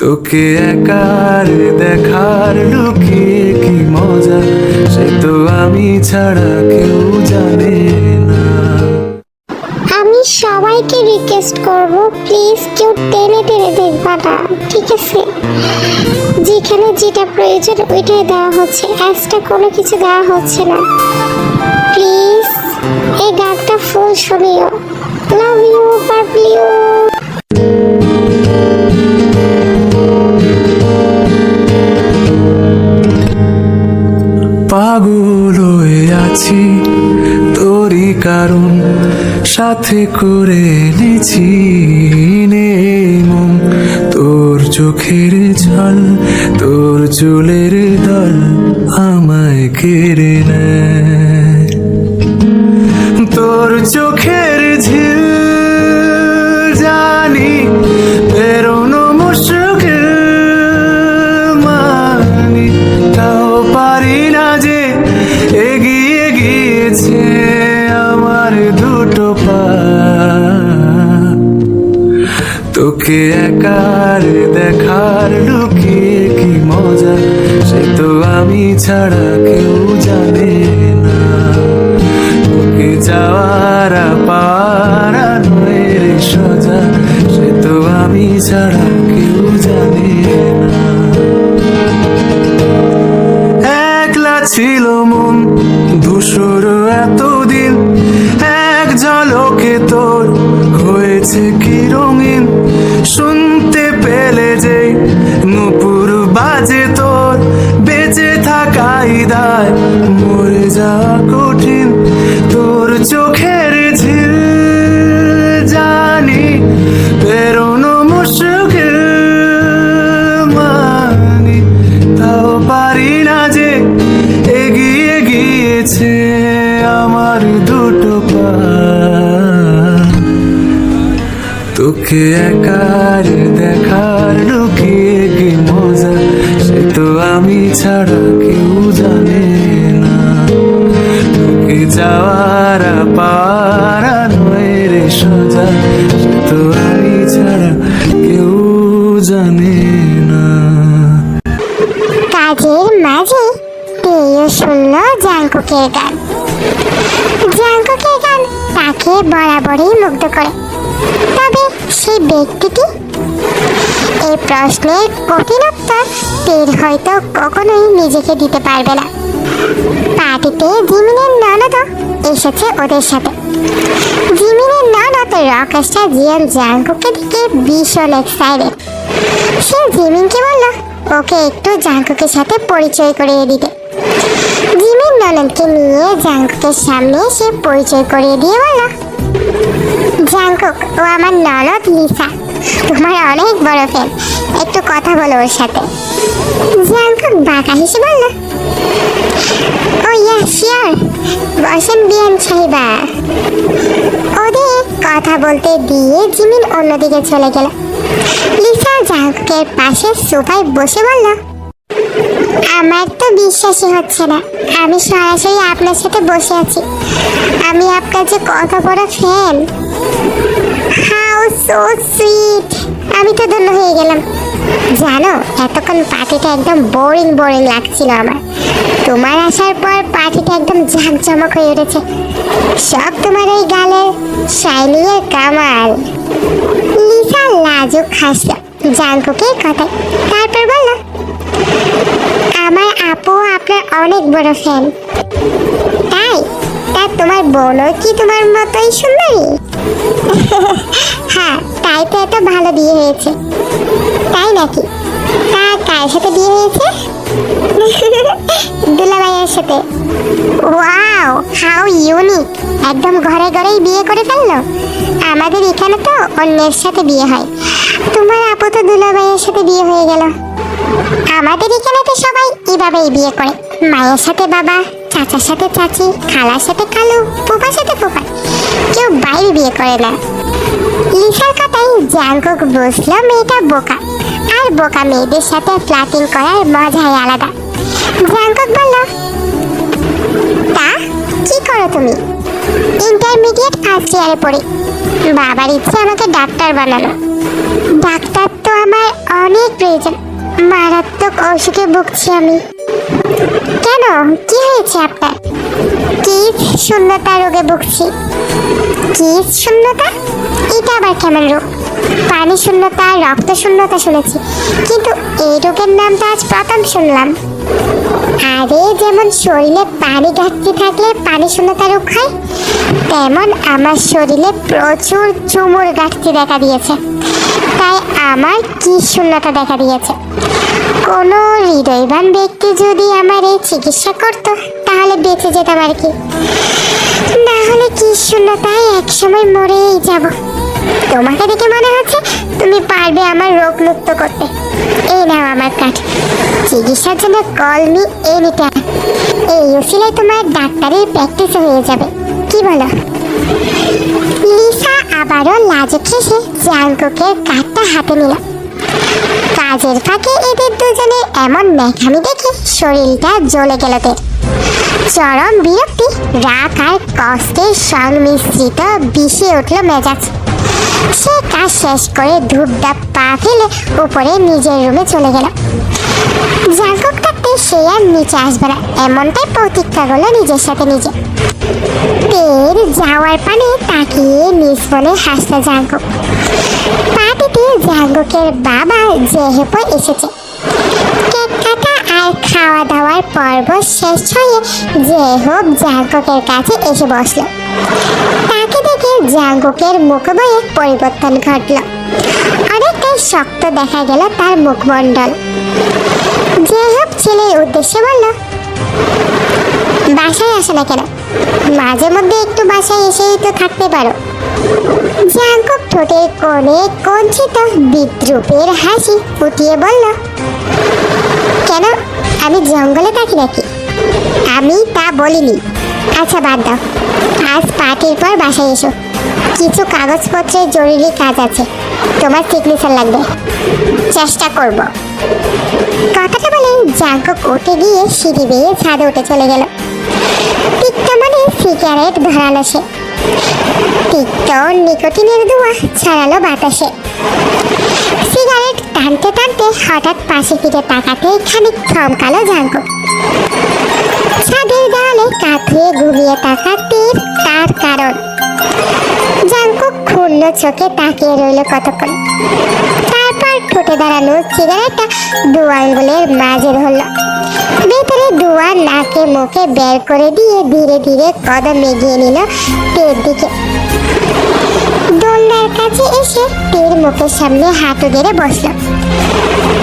তোকে একার দেখার লুকিয়ে কি মজা? সে তো আমি ছাড়া কেউ জানে না। আমি সবাইকে রিকোয়েস্ট করব প্লিজ কেউ টেনে টেনে দেখবা না, ঠিক আছে? যেখানে যেটা প্রয়োজন ওইটাই দেওয়া হচ্ছে এক্সট্রা কোনো কিছু দেওয়া হচ্ছে না। প্লিজ এই গানটা ফুল শুনিও। লাভ ইউ পাবলিউ পাগল হয়ে আছি, তোরই কারণ, সাথে করে নিছি মন। তোর চোখের ঝাল তোর চুলের দল আমায় কেড়ে নেয়। তোকে একার দেখার লুকিয়ে কি মজা? সে তো আমি ছাড়া কেউ জানে না। তোকে যাওয়ার পারা নয় সজা, সে তো আমি ছাড়া কেউ তোকে একার দেখার লুকিয়ে কি মজা? সে তো আমি ছাড়া কেউ জানে না। তোকে যাওয়ার পারা নয় রে সোজা। সে তো আমি ছাড়া কেউ জানে না। কাজের মাঝে পেয়েও শুনল জাঙ্কুকের গান। জাঙ্কুকের গান তাকে বরাবরই মুগ্ধ করে। তবে সেই ব্যক্তিটি? এই প্রশ্নের কঠিন উত্তর টের হয়তো কখনোই নিজেকে দিতে পারবে না। পার্টিতে জিমিনের ননদ এসেছে ওদের সাথে। জিমিনের ননদ রকস্টার জিয়ান জাঙ্কুকে দিকে ভীষণ এক্সাইটেড সে জিমিনকে বলল, ওকে একটু জাঙ্কুকের সাথে পরিচয় করিয়ে দিতে। জিমিন ননদকে নিয়ে জাঙ্কুকের সামনে সে পরিচয় করিয়ে দিয়ে বলল জাঙ্কুক ও আমার ননদ লিসা। তোমার অনেক বড় ফ্যান একটু কথা বলো ওর সাথে। জাঙ্কুক বাঁকা হেসে বলল, ও ইয়া শিওর বসেন বিয়ান সাহিবা। ওদের কথা বলতে দিয়ে জিমিন অন্যদিকে চলে গেল। লিসা জাঙ্কুকের পাশে সোফায় বসে বলল আমার তো বিশ্বাসই হচ্ছে না। আমি সরাসরি আপনার সাথে বসে আছি। আমি আপনার যে কত বড় ফ্যান হাউ সো সুইট আমি তো ধন্য হয়ে গেলাম। জানো, এতক্ষণ পার্টিটা একদম বোরিং বোরিং লাগছিল আমার। তোমার আসার পর পার্টিটা একদম ঝাঁকজমক হয়ে উঠেছে। সব তোমার ওই গালের শাইনিং এর কামাল। লিসা লাজুক হাসল। জাঙ্কুকের কথায়। তারপর বলল আমার আপু আপনার অনেক বড় ফ্যান তাই, তা তোমার বোনও কি তোমার মতোই সুন্দরী? হ্যাঁ তাই তো এত ভালো বিয়ে হয়েছে। তাই নাকি? তা কার সাথে বিয়ে হয়েছে? দুলাভাইয়ের সাথে। Wow, how unique. একদম ঘরে ঘরেই বিয়ে করে ফেলল। আমাদের এখানে তো অন্যের সাথে বিয়ে হয়। তোমার আপু তো দুলাভাইয়ের সাথে বিয়ে হয়ে গেল। আমাদের এখানে তো সবাই এভাবেই বিয়ে করে। মায়ের সাথে বাবা, চাচার সাথে চাচি, খালার সাথে খালু, ফুফার সাথে ফুফা। কেউ বাইরে বিয়ে করে না। লিসার কথাই জাঙ্কুক বুঝলো মেয়েটা বোকা। আর বোকা মেয়েদের সাথে ফ্লাটিং করার মজাই আলাদা। জাঙ্কুক বলল, তা কি করো তুমি? ইন্টারমিডিয়েট ফার্স্ট ইয়ারে পড়ি। বাবার ইচ্ছে আমাকে ডাক্তার বানানো। ডাক্তার তো আমার অনেক প্রয়োজন। মারাত্মক অসুখে ভুগছি আমি। কেন? কি হয়েছে আপনার? কিস শূন্যতা রোগে ভুগছি? কিস শূন্যতা? এটা আবার কেমন রোগ? পানি শূন্যতা, রক্ত শূন্যতা শুনেছি। কিন্তু এই রোগের নামটা আজ প্রথম শুনলাম। আরে, যেমন শরীরে পানি ঘাটতি থাকলে পানি শূন্যতা রোগ হয়, তেমন আমার শরীরে প্রচুর চুমুর ঘাটতি দেখা দিয়েছে। তাই আমার কি শূন্যতা দেখা দিয়েছে? কোনো হৃদয়বান ব্যক্তি যদি আমার এই চিকিৎসা করত, তাহলে বেঁচে যেতাম আর কি। না হলে কি শূন্যতায় একসময় মরেই যাব। তোমাকে দেখে মনে হচ্ছে তুমি পারবে আমার রোগ মুক্ত করতে। এই নাও আমার কাঠ। চিকিৎসার জন্য কল মি এনি এই উসিলায় তোমার ডাক্তারের প্র্যাকটিস হয়ে যাবে। কি বলো? লিসা আবারও লাজুক হেসে জাঙ্কুকের কাঠটা হাতে নিল। কাজের ফাঁকে এদের দুজনের এমন ন্যাকামি দেখে শরীরটা জ্বলে গেল তের চরম বিরক্তি রাগ আর কষ্টের সংমিশ্রিত বিষে উঠল মেজাজ। সে কাজ শেষ করে ধূপধাপ পা ফেলে উপরে নিজের রুমে চলে গেল। জাঙ্কুক থাকতে সে আর নিচে আসবে না, এমনটাই প্রতিজ্ঞা করল নিজের সাথে নিজে। তের যাওয়ার পানে তাকিয়ে নিজ বলে হাসতে জাঙ্কুক। পার্টিতে জাঙ্কুকের বাবা জেহেপো এসেছে। আর খাওয়া দাওয়ার পর্ব শেষ হয়ে জেহব জাঙ্কুকের কাছে এসে বসল। তাকে দেখে জাঙ্কুকের মুখ বয়ে পরিবর্তন ঘটল। অনেকটাই শক্ত দেখা গেল তার মুখমণ্ডল। জেহব ছেলের উদ্দেশ্যে বলল, বাসায় আসে না কেন? মাঝে মধ্যে একটু বাসায় এসেই তো থাকতে পারো। জাঙ্কুক ঠোঁটের কোণে কঞ্চিত বিদ্রুপের হাসি ফুটিয়ে বলল কেন? আমি জঙ্গলে থাকি নাকি? আমি তা বলিনি। আচ্ছা বাদ দাও। আজ পার্টির পর বাসায় এসো। কিছু কাগজপত্রের জরুরি কাজ আছে। তোমার সিগনেচার লাগবে। চেষ্টা করব। কথাটা বলে জাঙ্কুক উঠে গিয়ে সিঁড়ি বেয়ে ছাদে উঠে চলে গেল। তিক্ত মানে সিগারেট ধরালো সে। তিক্ত নিকোটিনের ধোঁয়া ছাড়ালো বাতাসে। সিগারেট টানতে টানতে হঠাৎ পাশে ফিরে তাকাতেই খানিক থমকালো জাঙ্কুক ছাদের দেওয়ালে কাত হয়ে ঘুমিয়ে তীর কারণ। জাঙ্কুক ক্ষুণ্ণ চোখে তাকিয়ে রইল কতক্ষণ। তারপর ঠোঁটে দাঁড়ানো সিগারেটটা দু আঙ্গুলের মাঝে ধরল। ভেতরে ধোঁয়া নাকে মুখে বের করে দিয়ে ধীরে ধীরে কদম এগিয়ে নিল তীর দিকে। কাছে এসে তীর মুখের সামনে হাঁটু গেড়ে বসল।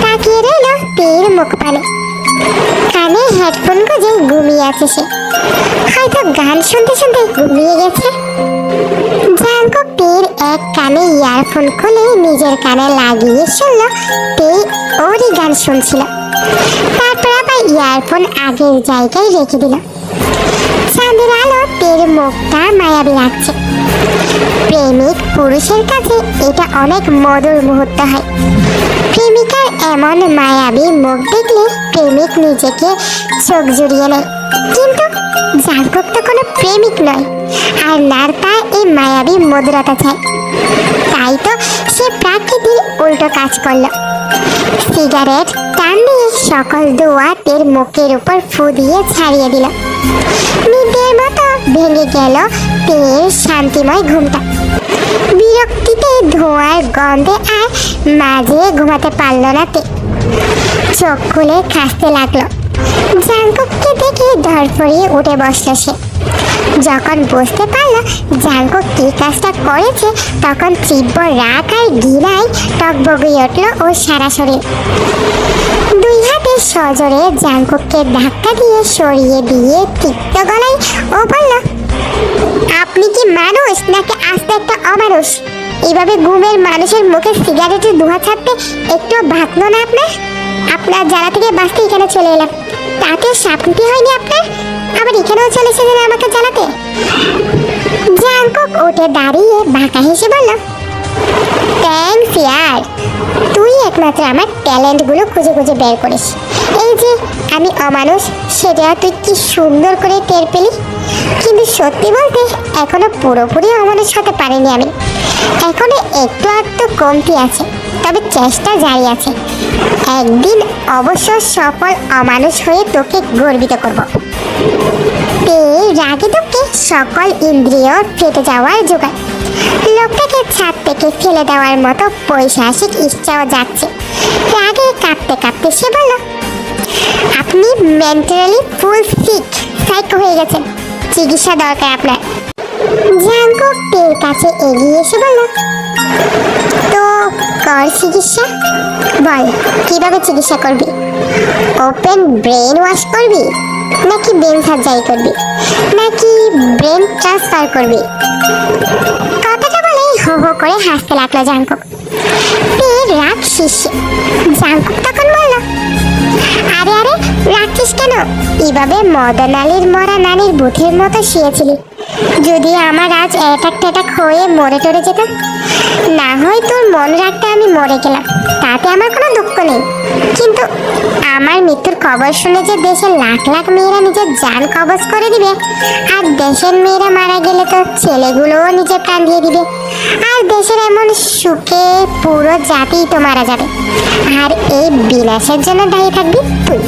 তাকিয়ে রইল তীর মুখ পানে। কানে হেডফোন গুজে ঘুমিয়ে আছে সে। হয়তো গান শুনতে শুনতে ঘুমিয়ে গেছে। জাঙ্কুক তীর এক কানে ইয়ারফোন খুলে নিজের কানে লাগিয়ে শুনল, তে ওরই গান শুনছিল। তারপর আবার ইয়ারফোন আগের জায়গায় রেখে দিল। চাঁদের আলো তের মুখটা মায়াবী লাগছে। প্রেমিক পুরুষের কাছে এটা অনেক মধুর মুহূর্ত হয়। প্রেমিকার এমন মায়াবী মুখ দেখলে প্রেমিক নিজেকে চোখ জুড়িয়ে নেয়। কিন্তু জাগরুক তো কোনো প্রেমিক নয়, আর নার তার এই মায়াবী মধুরতা চায় তাই তো সে প্রাকৃতির উল্টো কাজ করল। সিগারেট টান দিয়ে সকল দোয়া তের মুখের উপর ফু দিয়ে ছাড়িয়ে দিল। নিদের মতো ভেঙে গেল তের শান্তিময় ঘুমটা। বিরক্তিতে ধোঁয়ার গন্ধে আর মাঝে ঘুমাতে পারল না তে। চোখ খুলে খাসতে লাগল। জাঙ্কুককে দেখে ধরফড়িয়ে উঠে বসল সে। যখন বুঝতে পারল জাঙ্কুক কি কাজটা করেছে, তখন তীব্র রাগ আর ঘৃণায় টকবগিয়ে উঠল ওর সারা শরীর। দুই হাতে সজোরে জাঙ্কুককে ধাক্কা দিয়ে সরিয়ে দিয়ে তিক্ত গলায়, ও বলল, আপনি কি মানুষ নাকি আস্তে একটা অমানুষ? এইভাবে ঘুমের মানুষের মুখে সিগারেটের ধোঁয়া ছাড়তে একটু ভাবলো না আপনার? আপনার জ্বালা থেকে বাঁচতে এখানে চলে এলাম। তাতেও শান্তি হয়নি আপনার? আবার এখানেও চলে এসেছেন আমাকে জ্বালাতে? জাঙ্কুক উঠে দাঁড়িয়ে বাঁকা হেসে বলল থ্যাংকস ইয়ার তুই একমাত্র আমার ট্যালেন্টগুলো খুঁজে খুঁজে বের করিস। এই যে আমি অমানুষ, সেটা তুই কি সুন্দর করে টের পেলি? কিন্তু সত্যি বলতে এখনও পুরোপুরি অমানুষ হতে পারিনি আমি। এখনও একটু একটু কমতি আছে, তবে চেষ্টা জারি আছে। একদিন অবশ্য সফল অমানুষ হয়ে তোকে গর্বিত করব। পেয়ে রাগে তোকে সকল ইন্দ্রিয় ফেটে যাওয়ার জোগাড়। লোকটাকে ছাদ থেকে ফেলে দেওয়ার মতো পৈশাসিক ইচ্ছাও যাচ্ছে রাগে কাঁপতে কাঁপতে সে বলল, আপনি মেন্টালি ফুল সিক সাইক হয়ে গেছেন। চিকিৎসা দরকার আপনার। জাঙ্কো পের কাছে এগিয়ে এসে বলল, তো কর চিকিৎসা? বল, কীভাবে চিকিৎসা করবি? ওপেন ব্রেন ওয়াশ করবি? নাকি ব্রেন সার্জারি করবি? নাকি ব্রেন ট্রান্সফার করবি? কথাটা বলে হো হো করে হাসতে লাগল জাঙ্কুক। পেট রাগ শেষে জাঙ্কুক তখন বলল, আরে আরে রাখছিস কেন? এভাবে মদন মরা নানির বুথের মতো শুয়েছিলি। যদি আমার আজ অ্যাটাক ট্যাটাক হয়ে মরে টরে যেতাম না হয় তোর মন রাখতে আমি মরে গেলাম, তাতে আমার কোনো দুঃখ নেই। কিন্তু আমার মৃত্যুর খবর শুনে যে দেশের লাখ লাখ মেয়েরা নিজের জান কবজ করে দিবে, আর দেশের মেয়েরা মারা গেলে তো ছেলেগুলোও নিজের প্রাণ দিয়ে দিবে, আর দেশের এমন সুখে পুরো জাতি তো মারা যাবে। আর এই বিলাসের জন্য দায়ী থাকবি তুই।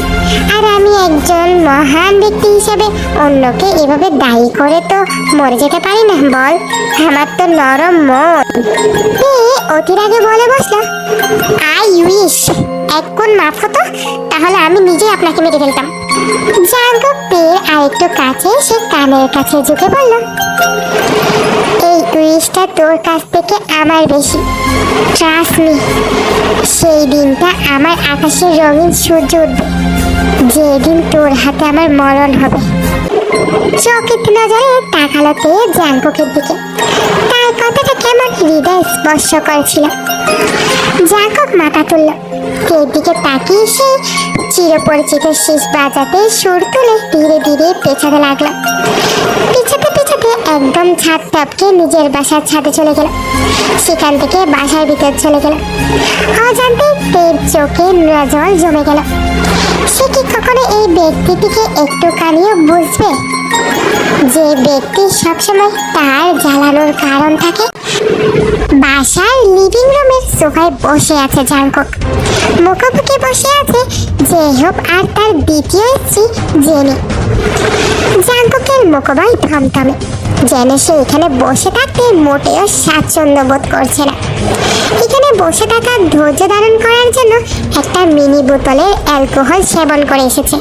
আর আমি একজন মহান ব্যক্তি হিসেবে অন্যকে এভাবে দায়ী করে তো মরে যেতে পারি না, বল। আমার তো নরম মন। অতির আগে বলে বসল। আই উইশ এক কোন মাফ হতো, তাহলে আমি নিজেই আপনাকে মেরে ফেলতাম। জাগো পেয়ে আরেকটু কাছে সে কানের কাছে ঝুঁকে বলল এই উইশটা তোর কাছ থেকে আমার বেশি। ট্রাস্ট মি সেই দিনটা আমার আকাশের রঙিন সূর্য উঠবে। যেদিন তোর হাতে আমার মরণ হবে। চকিত নজরে তাকালো তে জাঙ্কুকের দিকে। তার কথাটা কেমন হৃদয় স্পর্শ করেছিল। জাঙ্কুক মাথা তুলল। তের দিকে তাকিয়ে সে চিরপরিচিত শেষ বাজাতে সুর তুলে ধীরে ধীরে পেছাতে লাগল। পিছাতে পিছাতে একদম ছাদ টপকে নিজের বাসার ছাদে চলে গেল। সেখান থেকে বাসার ভিতর চলে গেল। অজান্তে তের চোখে নজল জমে গেল। সে কি কখনো এই ব্যক্তিটিকে একটুখানিও বুঝবে? যে ব্যক্তি সবসময় তার জ্বালানোর কারণ থাকে বাসার লিভিং রুমের সোফায় বসে আছে জাঙ্কুক মুখোমুখি বসে আছে জেহব আর তার দ্বিতীয় স্ত্রী জেনি। জাঙ্কুকের মুখবাই থমথমে। যেন সে এখানে বসে থাকতে মোটেও স্বাচ্ছন্দ্য বোধ করছে না। এখানে বসে থাকার ধৈর্য ধারণ করার জন্য একটা মিনি বোতলের অ্যালকোহল সেবন করে এসেছে।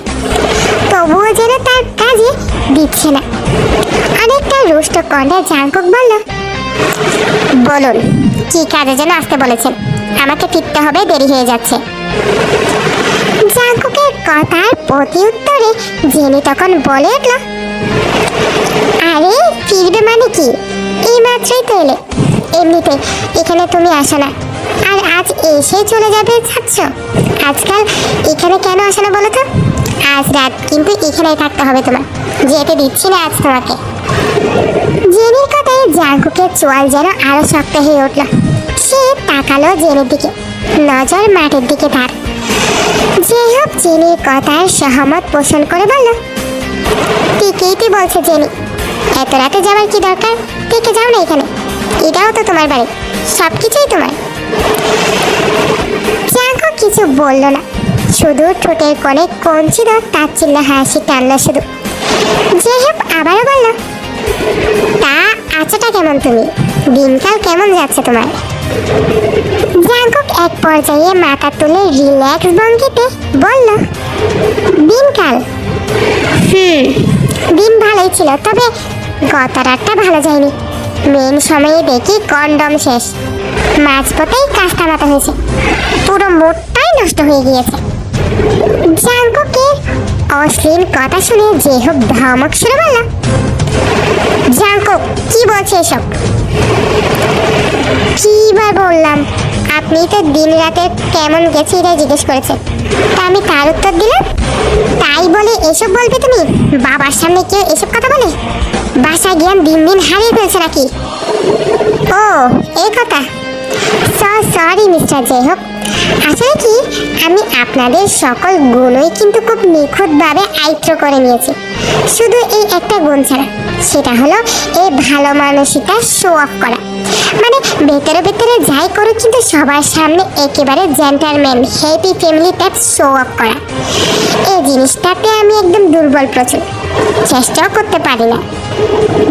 তবুও যেন তার কাজে দিচ্ছে না। অনেকটা রুষ্ট কণ্ঠে জাঙ্কুক বলল বলুন, কি কাজে যেন আসতে বলেছেন? আমাকে ফিরতে হবে, দেরি হয়ে যাচ্ছে। জাঙ্কুকের কথার প্রতি উত্তরে জেনি তখন বলে উঠল, আরে, ফিরবে মানে কি? এই মাত্রই তো এলে। এমনিতে এখানে তুমি আসো না। আর আজ এসে চলে যাবে যাচ্ছ আজকাল এখানে কেন আসো না বলো তো? আজ রাত কিন্তু এখানেই থাকতে হবে তোমার। যেতে দিচ্ছি না আজ তোমাকে। জেনির কথায় জাঙ্কুকের চোয়াল যেন আরও শক্ত হয়ে উঠল। সে তাকালো জেনির দিকে, নজর মাঠের দিকে তার। হোক জেনির কথার সহমত পোষণ করে বলল, ঠিকই তুই বলছে জেনি। এত রাতে যাওয়ার কি দরকার? থেকে যাও না এখানে। এটাও তো তোমার বাড়ি সব কিছুই তোমার। জাঙ্কু কিছু বলল না। শুধু ঠোঁটের কোণে তার চিল্লা হাসি টানল শুধু। হোক আবারও বলল তা আছোটা কেমন তুমি? দিনকাল কেমন যাচ্ছে তোমার? জাঙ্কুক এক পর্যায়ে মাথা তুলে রিল্যাক্স ভঙ্গিতে বলল দিনকাল। হুম। দিন ভালোই ছিল তবে গত রাতটা ভালো যায়নি। মেন সময়ে দেখি কন্ডম শেষ। মাঝপথেই কাজটা মাথা হয়েছে। পুরো মোটটাই নষ্ট হয়ে গিয়েছে। জাঙ্কুকের অশ্লীল কথা শুনে যে হোক ধমক শুরু বলল জাঙ্কুক, কি বলছে এসব? কি বার বললাম? আপনি তো দিন রাতে কেমন গেছে এটাই জিজ্ঞেস করেছেন। তা আমি তার উত্তর দিলাম? তাই বলে এসব বলবে তুমি? বাবার সামনে কেউ এসব কথা বলে? বাসায় জ্ঞান দিন দিন হারিয়ে ফেলছে নাকি? ও, এই কথা। সরি মিস্টার জেহব আসলে কি? আমি আপনাদের সকল গুণই কিন্তু খুব নিখুঁতভাবে আয়ত্ত করে নিয়েছি। শুধু এই একটা গুণ ছাড়া, সেটা হলো এই ভালো মানসিকতা শো অফ করা। মানে ভেতরে ভেতরে যাই করুক কিন্তু সবার সামনে একেবারে gentleman happy family type show off করা। এই জিনিসটাতে আমি একদম দুর্বল প্রচুর, চেষ্টাও করতে পারি না।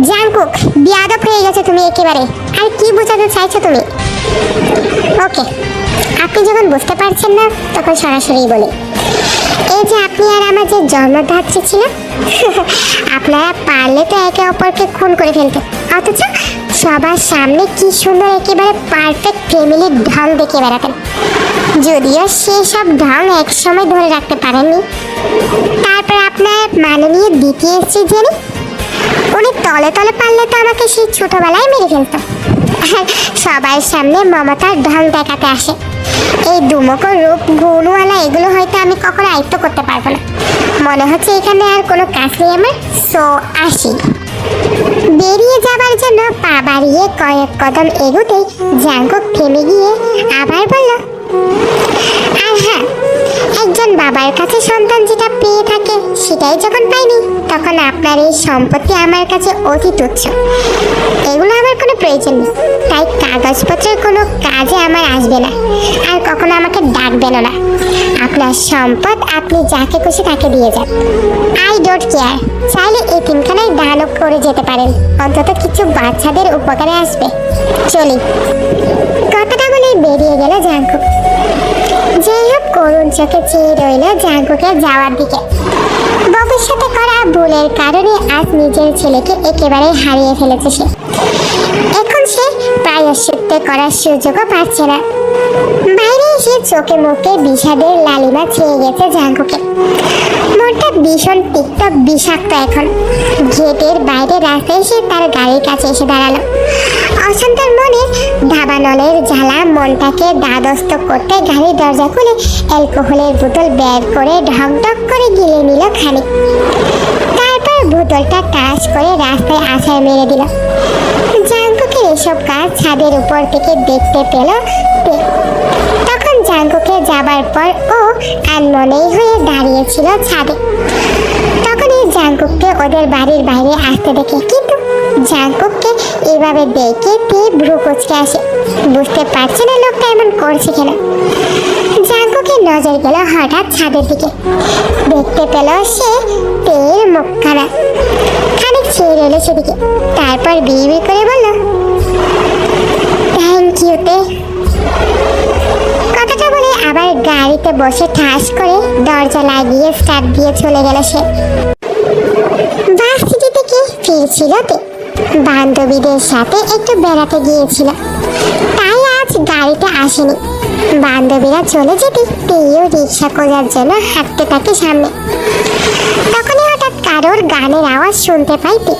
জাঙ্কুক বিয়াদব হয়ে গেছে তুমি একেবারে। আর কি বোঝাতে চাইছো তুমি? ওকে। আপনি যখন বুঝতে পারছেন না, তখন সরাসরি বলি। এই যে আপনি আর আমার যে জন্মদাত্রী ছিল, আপনারা পারলে তো একে অপরকে খুন করে ফেলতে অথচ সবার সামনে কি সুন্দর একেবারে পারফেক্ট ফ্যামিলির ঢং দেখে বেড়াতেন। যদিও সেসব ঢং একসময় ধরে রাখতে পারেননি। তারপর আপনার মাননীয় দ্বিতীয় স্ত্রী জেনে উনি তলে তলে পারলে তো আমাকে সেই ছোটবেলায় মেরে ফেলতো। আর সবার সামনে মমতার ঢং দেখাতে আসে। এই দুমকো রূপ গুণওয়ালা এগুলো হয়তো আমি কখনো আয়ত্ত করতে পারব না। মনে হচ্ছে এখানে আর কোনো কাজ নেই আমার। সো, আসি। বেরিয়ে যাবার জন্য পা বাড়িয়ে কয়েক কদম এগুতেই জাঙ্কুক থেমে গিয়ে আবার বলল একজন বাবার কাছে সন্তান যেটা পেয়ে থাকে, সেটাই যখন পাইনি, তখন আপনার এই সম্পত্তি আমার কাছে অতি তুচ্ছ এগুলো আমার কোনো প্রয়োজন নেই। তাই কাগজপত্রের কোনো কাজে আমার আসবে না। আর কখনো আমাকে ডাকবেন না। আপনার সম্পদ আপনি যাকে খুশি তাকে দিয়ে যান। আই ডোন্ট কেয়ার চাইলে এই তিনখানায় দানও করে যেতে পারেন। অন্তত কিছু বাচ্চাদের উপকারে আসবে। চলি। কথাটা বলে বেরিয়ে গেল জাঙ্কুক যাই হোক করুণ চোখে চেয়ে রইল জাঙ্কুকে যাওয়ার দিকে। ভবিষ্যতে করা ভুলের কারণে আজ নিজের ছেলেকে একেবারে হারিয়ে ফেলেছে সে। এখন সে প্রায়শ্চিত্ত করার সুযোগও পাচ্ছে না। বাইরে এসে চোখে মুখে বিষাদের লালিমা ছেয়ে গেছে জাঙ্কুকে। মনটা ভীষণ তিক্ত, বিষাক্ত এখন। গেটের বাইরে রাস্তায় এসে তার গাড়ির কাছে এসে দাঁড়াল। অসন্তার মনে ধাবানলের জ্বালা মনটাকে দাদস্ত করতে গাড়ির দরজা খুলে অ্যালকোহলের বোতল বের করে ঢক ঢক করে গিলে নিল খানিক। তারপর বোতলটা টাচ করে রাস্তায় আছাড় মেরে দিল। জাঙ্কুকের এসব কাজ ছাদের উপর থেকে দেখতে পেল তখন জাঙ্কুকে যাবার পর ও আনমনেই হয়ে দাঁড়িয়েছিল ছাদে। তখন এই জাঙ্কুককে ওদের বাড়ির বাইরে আসতে দেখে কিন্তু জাঙ্কুককে এভাবে দেখে তে ভ্রু কুচকে আসে। বুঝতে পারছে না লোকটা এমন করছে কেন। জাঙ্কুকের নজর গেল হঠাৎ ছাদের দিকে। দেখতে পেল সে তের মুখখানা। খানিক ছেড়ে এলো সেদিকে। তারপর বিয়ে করে বলল থ্যাংক ইউ তে। কথাটা বলে আবার গাড়িতে বসে ঠাস করে দরজা লাগিয়ে স্টার্ট দিয়ে চলে গেল সে। ভার্সিটি থেকে ফিরছিল তে। বান্ধবীদের সাথে একটু বেড়াতে গিয়েছিল। তাই আজ গাড়িতে আসেনি। বান্ধবীরা চলে যেতে তেও রিক্সা খোঁজার জন্য হাঁটতে থাকে সামনে। তখনই হঠাৎ কারোর গানের আওয়াজ শুনতে পাই তে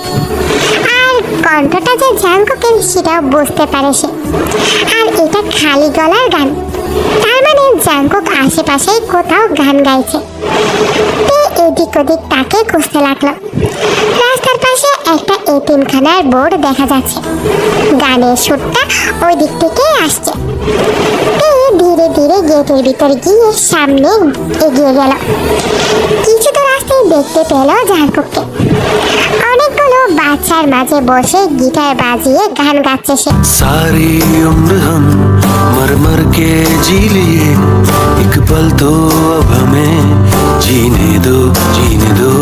আর কণ্ঠটা যে জাঙ্কুকের সেটাও বুঝতে পারে সে। আর এটা খালি গলার গান। তার মানে জাঙ্কুক আশেপাশেই কোথাও গান গাইছে। এদিক ওদিক তাকে খুঁজতে লাগল। রাস্তার পাশে একটা এতিমখানার বোর্ড দেখা যাচ্ছে গানের সুরটা ওই দিক থেকে আসছে তে ধীরে ধীরে গেটের ভিতর গিয়ে সামনে এগিয়ে গেল কিছু তো রাস্তায় দেখতে পেল জাঙ্কুককে অনেকগুলো বাচ্চার মাঝে বসে গিটার বাজিয়ে গান গাচ্ছে সে सारी उम्र हम मर मर के जी लिए एक पल तो अब हमें जीने दो जीने दो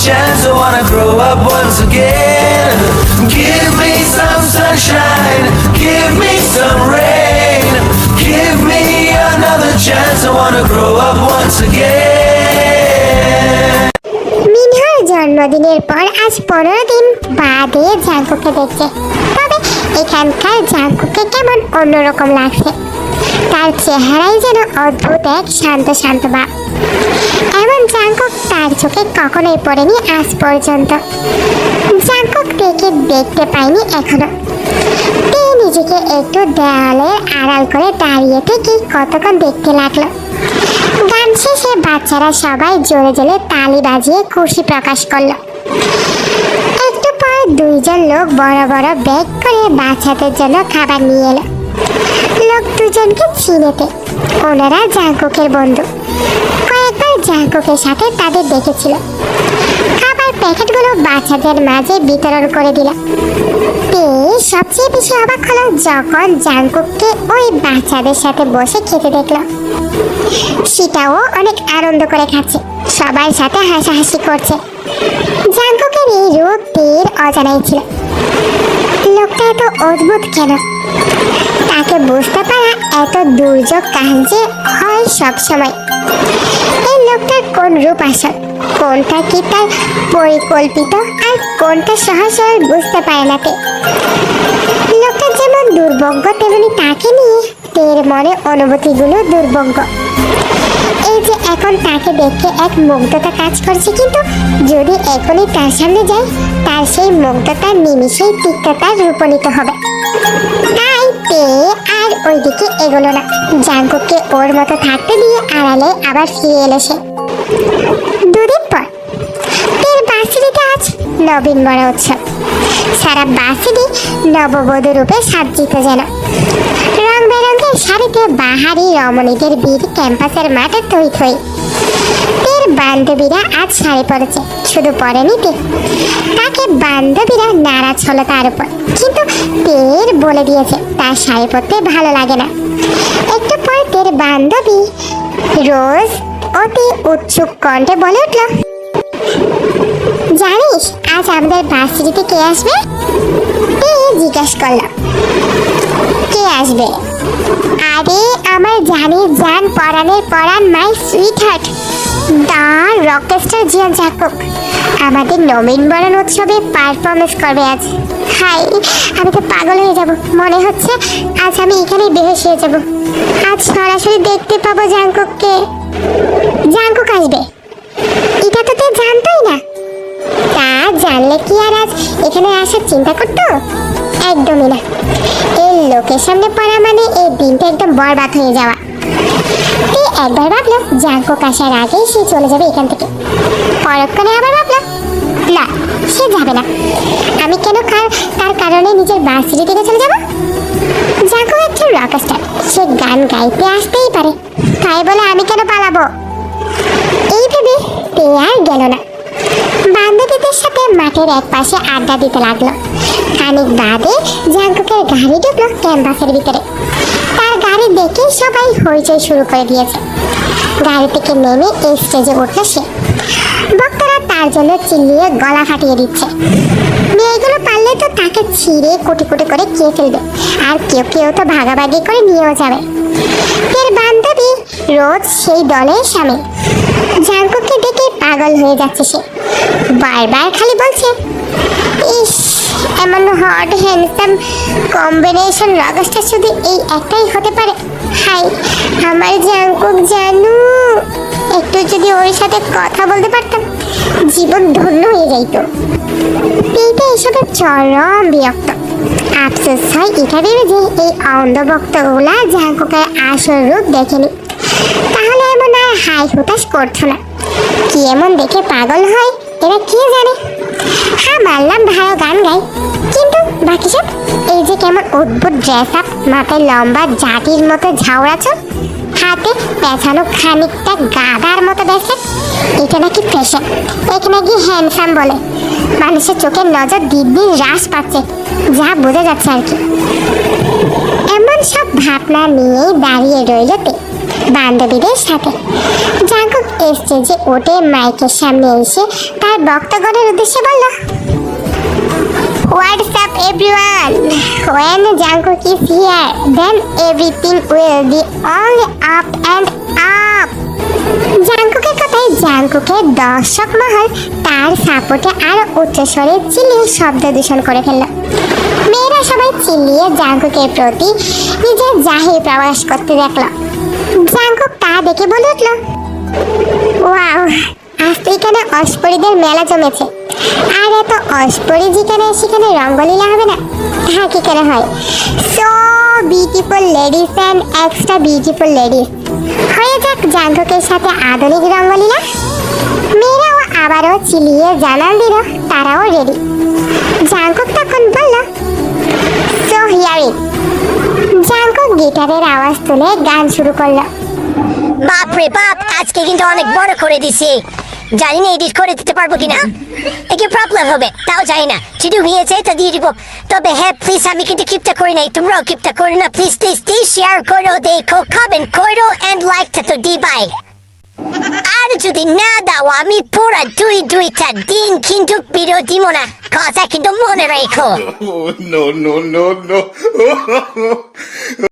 Chance. I wanna grow up once again. Give me some sunshine, give me some rain, give me another chance. I wanna grow up once again. জন্মদিনের পর আজ পনেরো দিন বাদে জাঙ্কুকে দেখছে। তবে এখানকার জাঙ্কুকে কেমন অন্যরকম লাগছে। তার চেহারাই যেন অদ্ভুত এক শান্ত শান্ত ভাব। এমন জাঙ্কক তার চোখে কখনোই পড়েনি আজ পর্যন্ত। জাঙ্কক দেখে দেখতে পায়নি এখনও। নিজেকে একটু দেওয়ালের আড়াল করে দাঁড়িয়ে থেকে কতক্ষণ দেখতে লাগল। গান শেষে বাচ্চারা সবাই জোরে জোরে তালি বাজিয়ে খুশি প্রকাশ করল। একটু পর দুইজন লোক বড় বড় ব্যাগ করে বাচ্চাদের জন্য খাবার নিয়ে এলো। লোক দুজনকে চিনেতে ওনারা জাঙ্কুকের বন্ধু। কয়েকবার জাঙ্কুকের সাথে তাদের দেখেছিল। প্যাকেটগুলো বাচ্চাদের মাঝে বিতরণ করে দিল। তে সবচেয়ে বেশি অবাক হলো যখন জাঙ্কুককে ওই বাচ্চাদের সাথে বসে খেতে দেখল। সেটাও অনেক আনন্দ করে খাচ্ছে। সবার সাথে হাসাহাসি করছে। জাঙ্কুকের এই রূপ তীর অজানাই ছিল। লোকটা এত অদ্ভুত কেন? তাকে বুঝতে পারা এত দুর্যোগ কাজ যে হয় সব সময় এই লোকটার কোন রূপ আসল? কোনটা কি তার পরিকল্পিত আর কোনটা সহজ বুঝতে পারে না তে। লোকটার যেমন দুর্ভাগ্য, তেমনি তাকে নিয়ে তের মনে অনুভূতিগুলো দুর্ভাগ্য। এই যে এখন তাকে দেখে এক মুগ্ধতা কাজ করছে কিন্তু যদি এখনই তার সামনে যায়, তার সেই মুগ্ধতার নিমিষেই তিক্ততার রূপণিত হবে। তাই তে আর ওইদিকে এগোলো না। জাঙ্কুককে ওর মতো থাকতে দিয়ে আড়ালে আবার ফিরে এলো সে। দুদিন পর। তের বার্ষিকীতে আজ নবীন বড় উৎসব। সারা বার্ষিকী নববধূ রূপে সাজ্জিত যেন। রং বেরঙের শাড়িতে বাহারি রমণীদের বীর ক্যাম্পাসের মাঠে থই থই। তের বান্ধবীরা আজ শাড়ি পরেছে, শুধু পরেনি তে। তাকে বান্ধবীরা নারাজ হলো তার উপর। কিন্তু তের বলে দিয়েছে, তার শাড়ি পরতে ভালো লাগে না। একটু পর তের বান্ধবী রোজ অতি উৎসুক কণ্ঠে বলে উঠল, জানিস, আজ আমাদের ভার্সিটিতে কে আসবে? জিজ্ঞাসা করলাম কে আসবে? আরে, আমার জানি জান পরাণের পরাণ my sweet heart the rockstar জিয়ান জাকক আমাদের নবীন বরণ উৎসবে পারফরমেন্স করবে আজ। হাই, আমি তো পাগল হয়ে যাব। মনে হচ্ছে আজ আমি এখানেই বেহেস হয়ে যাব। আজ সরাসরি দেখতে পাবো জাঙ্কুককে জাঙ্কুক আসবে। এটা তো তুই জানতোই না। তা জানলে কি আর আজ এখানে আসার চিন্তা করতো? একদমই না। এই লোকের সামনে পড়া মানে এই দিনটা একদম বরবাদ হয়ে যাওয়া। তুই একবার ভাবলো জাঙ্কক আসার আগেই সে চলে যাবে এখান থেকে। পরক্ষণে আবার ভাবলো, না, সে যাবে না। আমি কেন তার কারণে নিজের বাসিটি থেকে চলে যাব? জাঙ্কক একটা রকস্টার সে গান গাইতে আসতেই পারে। তাই বলে আমি কেন পালাবো? এই ভেবে তে আর গেল না। বান্ধবীদের সাথে মাঠের এক পাশে আড্ডা দিতে লাগল। খানিক বাদে জাঙ্কুকের গাড়ি ঢুকলো ক্যাম্পাসের ভিতরে। তার গাড়ি দেখে সবাই হইচই শুরু করে দিয়েছে। গাড়ি থেকে নেমে স্টেজে উঠল সে। বক্তারা তার জন্য চিল্লিয়ে গলা ফাটিয়ে দিচ্ছে। মেয়েগুলো পারলে তো তাকে ছিঁড়ে কোটি কোটি করে খেয়ে ফেলবে। আর কেউ কেউ তো ভাগাভাগি করে নিয়েও যাবে। এর বান্ধবী রোজ সেই দলের সামিল জাঙ্কুককে দেখে পাগল হয়ে যাচ্ছে সে। বারবার খালি বলছে, ইস, এমন হট হ্যান্ডসাম কম্বিনেশন রগসটা শুধু এই একটাই হতে পারে। হাই আমার জাঙ্কুক জানু। একটু যদি ওর সাথে কথা বলতে পারতাম, জীবন ধন্য হয়ে যাইতো। এইটা এসবের চরম বিরক্ত। আফসোস হয় এটা ভেবে যে এই অন্ধভক্তগুলা জাঙ্কুকের আসল রূপ দেখেনি। তাহলে এমন আর হাই হুতাশ করতো না। কি এমন দেখে পাগল হয়, এরা কে জানে? হ্যাঁ মানলাম ভালো গান গাই। কিন্তু বাকি সব, এই যে কেমন অদ্ভুত ড্রেস আপ মাথায় লম্বা জাতির মতো ঝাউড়া হাতে পেছানো খানিকটা গাদার মতো দেখে, এটা নাকি ফ্যাশন একে নাকি হ্যান্ডসাম বলে। মানুষের চোখের নজর দিন দিন হ্রাস পাচ্ছে, যা বোঝা যাচ্ছে আর কি। এমন সব ভাবনা নিয়েই দাঁড়িয়ে রইল তে, বান্ধবীদের সাথে। জাঙ্কুক স্টেজে ওঠে মাইকের সামনে এসে তার বক্তগণের উদ্দেশ্যে বলল What's up everyone? When Jungkook is here, then everything will be only up and up. জাঙ্কুকের কথায় জাঙ্কুকের দর্শক মহল তার সাপোর্টে আরও উচ্চস্বরে চিল্লিয়ে শব্দ দূষণ করে ফেলল মেয়েরা সবাই চিল্লিয়ে জাঙ্কুকের প্রতি নিজের জাহির প্রকাশ করতে দেখল জাঙ্কুক তা দেখে বলে উঠল ওয়াও আজ তো এখানে অস্পরীদের মেলা জমেছে। আর এত অস্পরী যেখানে, সেখানে রঙ্গলীলা হবে না? হ্যাঁ কি করে হয়? So beautiful ladies and extra beautiful ladies হয়ে যাক জাঙ্কুকের সাথে আধুনিক রঙ্গলীলা। মেয়েরাও আবারও চিলিয়ে জানান দিল, তারাও রেডি জাঙ্কুক তখন বলল সো হিয়ারিং জাঙ্কুক গিটারের আওয়াজ তুলে গান শুরু করল। বাপ রে বাপ, আজকে কিন্তু অনেক বড় করে দিছি। জানি না এডিট করে দিতে পারব কিনা। একটু প্রবলেম হবে, তাও জানি না। যদি হয়েছে তো দিয়ে দিব। তবে হ্যাঁ প্লিজ আমি কিন্তু কিপটা করি নাই। তোমরাও কিপটা করো না। প্লিজ প্লিজ প্লিজ শেয়ার করো, দেখো কমেন্ট করো এন্ড লাইকটা তো দিবাই। আর যদি না দাও, আমি পুরা দুই, দুইটা দিন কিন্তু ভিডিও দিব না কথা কিন্তু মনে রেখো।